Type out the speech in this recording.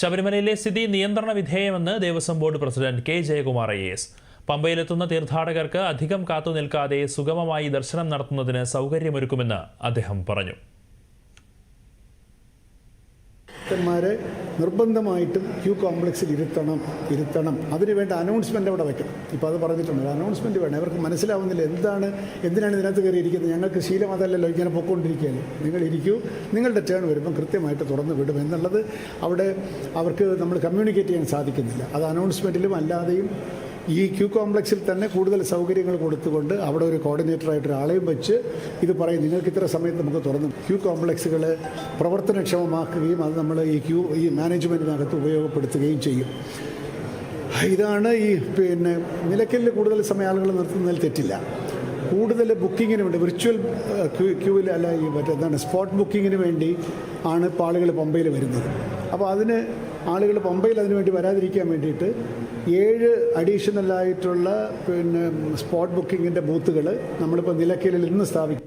ശബരിമലയിലെ സ്ഥിതി നിയന്ത്രണ വിധേയമെന്ന് Devaswom board president K Jayakumar I S. പമ്പയിലെത്തുന്ന തീർത്ഥാടകർക്ക് അധികം കാത്തു നിൽക്കാതെ സുഗമമായി ദർശനം നടത്തുന്നതിന് സൗകര്യമൊരുക്കുമെന്ന് അദ്ദേഹം പറഞ്ഞു. ഭക്തന്മാരെ നിർബന്ധമായിട്ടും ക്യൂ കോംപ്ലക്സിൽ ഇരുത്തണം ഇരുത്തണം. അതിന് വേണ്ട അനൗൺസ്മെന്റ് അവിടെ വയ്ക്കണം ഇപ്പോൾ അത് പറഞ്ഞിട്ടുണ്ട്. അനൗൺസ്മെന്റ് വേണം. അവർക്ക് മനസ്സിലാവുന്നില്ല എന്താണ് എന്തിനാണ് ഇതിനകത്ത് കയറിയിരിക്കുന്നത്? ഞങ്ങൾക്ക് ശീലം അതല്ലല്ലോ ഇങ്ങനെ പൊക്കോണ്ടിരിക്കുകയല്ലേ നിങ്ങൾ ഇരിക്കൂ. നിങ്ങളുടെ ടേൺ വരുമ്പം കൃത്യമായിട്ട് തുറന്ന് വിടും എന്നുള്ളത് അവിടെ അവർക്ക് നമ്മൾ കമ്മ്യൂണിക്കേറ്റ് ചെയ്യാൻ സാധിക്കുന്നില്ല. അത് അനൗൺസ്മെന്റിലും അല്ലാതെയും ഈ ക്യൂ കോംപ്ലക്സിൽ തന്നെ കൂടുതൽ സൗകര്യങ്ങൾ കൊടുത്തുകൊണ്ട് അവിടെ ഒരു കോർഡിനേറ്ററായിട്ട് ഒരാളെയും വെച്ച് ഇത് പറയും നിങ്ങൾക്ക് ഇത്ര സമയത്ത് നമുക്ക് തുറന്നു ക്യൂ കോംപ്ലക്സുകൾ പ്രവർത്തനക്ഷമമാക്കുകയും അത് നമ്മൾ ഈ ക്യൂ ഈ മാനേജ്മെന്റിനകത്ത് ഉപയോഗപ്പെടുത്തുകയും ചെയ്യും. ഇതാണ് ഈ പിന്നെ നിലയ്ക്കലിൽ കൂടുതൽ സമയം ആളുകൾ നിർത്തുന്നതിൽ തെറ്റില്ല. കൂടുതൽ ബുക്കിങ്ങിന് വേണ്ടി വിർച്വൽ ക്യൂവിൽ അല്ല ഈ മറ്റേ എന്താണ് സ്പോട്ട് ബുക്കിങ്ങിന് വേണ്ടി ആണ് ഇപ്പോൾ ആളുകൾ പമ്പയിൽ വരുന്നത്. അപ്പോൾ അതിന് ആളുകൾ പമ്പയിൽ അതിന് വേണ്ടി വരാതിരിക്കാൻ വേണ്ടിയിട്ട് ഏഴ് അഡീഷണലായിട്ടുള്ള പിന്നെ സ്പോട്ട് ബുക്കിങ്ങിന്റെ ബൂത്തുകൾ നമ്മളിപ്പോൾ നിലയ്ക്കലിൽ ഇന്ന് സ്ഥാപിക്കും.